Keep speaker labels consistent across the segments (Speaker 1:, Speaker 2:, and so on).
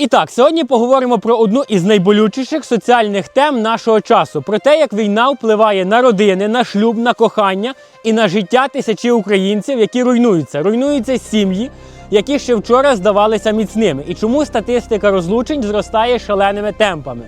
Speaker 1: І так, сьогодні поговоримо про одну із найболючіших соціальних тем нашого часу: про те, як війна впливає на родини, на шлюб, на кохання і на життя тисячі українців, які руйнуються. Руйнуються сім'ї, які ще вчора здавалися міцними. І чому статистика розлучень зростає шаленими темпами?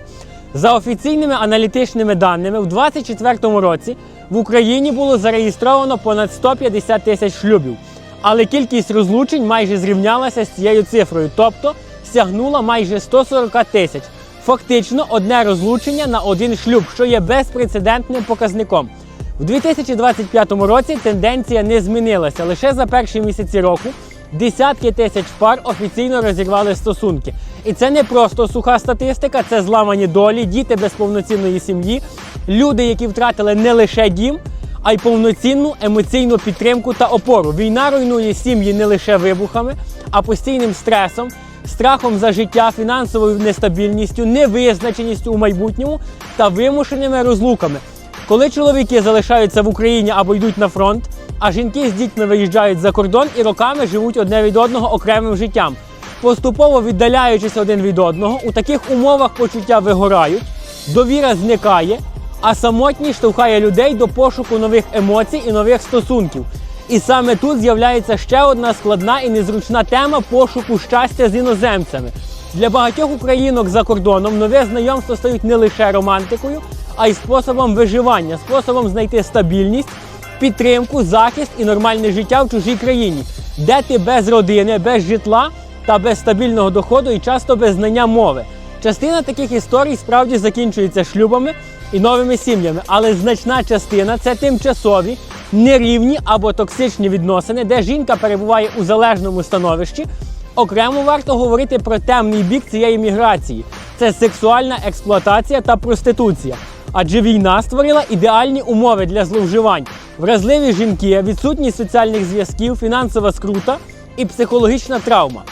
Speaker 1: За офіційними аналітичними даними, в 2024 році в Україні було зареєстровано понад 150 тисяч шлюбів, але кількість розлучень майже зрівнялася з цією цифрою, тобто сягнула майже 140 тисяч. Фактично одне розлучення на один шлюб, що є безпрецедентним показником. У 2025 році тенденція не змінилася. Лише за перші місяці року десятки тисяч пар офіційно розірвали стосунки. І це не просто суха статистика, це зламані долі, діти без повноцінної сім'ї, люди, які втратили не лише дім, а й повноцінну емоційну підтримку та опору. Війна руйнує сім'ї не лише вибухами, а постійним стресом, страхом за життя, фінансовою нестабільністю, невизначеністю у майбутньому та вимушеними розлуками. Коли чоловіки залишаються в Україні або йдуть на фронт, а жінки з дітьми виїжджають за кордон і роками живуть одне від одного окремим життям, поступово віддаляючись один від одного, у таких умовах почуття вигорають, довіра зникає, а самотність штовхає людей до пошуку нових емоцій і нових стосунків. І саме тут з'являється ще одна складна і незручна тема пошуку щастя з іноземцями. Для багатьох українок за кордоном нове знайомство стають не лише романтикою, а й способом виживання, способом знайти стабільність, підтримку, захист і нормальне життя в чужій країні, де ти без родини, без житла та без стабільного доходу і часто без знання мови. Частина таких історій справді закінчується шлюбами і новими сім'ями, але значна частина це тимчасові, нерівні або токсичні відносини, де жінка перебуває у залежному становищі. Окремо варто говорити про темний бік цієї міграції це сексуальна експлуатація та проституція. Адже війна створила ідеальні умови для зловживань, вразливі жінки, відсутність соціальних зв'язків, фінансова скрута і психологічна травма.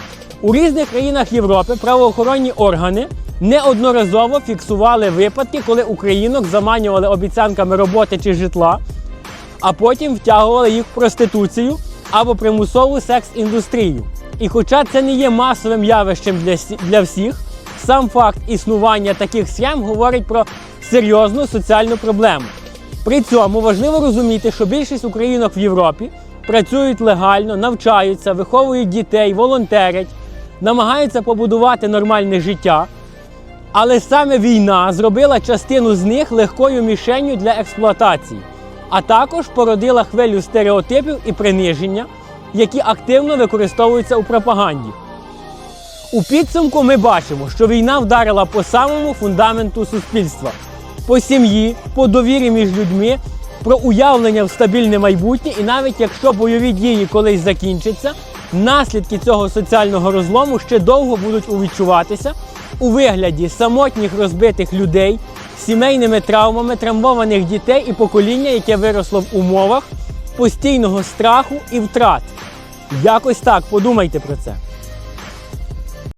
Speaker 1: У різних країнах Європи правоохоронні органи неодноразово фіксували випадки, коли українок заманювали обіцянками роботи чи житла, а потім втягували їх в проституцію або примусову секс-індустрію. І хоча це не є масовим явищем для, для всіх, сам факт існування таких схем говорить про серйозну соціальну проблему. При цьому важливо розуміти, що більшість українок в Європі працюють легально, навчаються, виховують дітей, волонтерять, намагаються побудувати нормальне життя. Але саме війна зробила частину з них легкою мішенню для експлуатації, а також породила хвилю стереотипів і приниження, які активно використовуються у пропаганді. У підсумку ми бачимо, що війна вдарила по самому фундаменту суспільства, по сім'ї, по довірі між людьми, про уявлення в стабільне майбутнє, і навіть якщо бойові дії колись закінчаться, наслідки цього соціального розлому ще довго будуть увідчуватися у вигляді самотніх розбитих людей, сімейними травмами, травмованих дітей і покоління, яке виросло в умовах постійного страху і втрат. Якось так подумайте про це.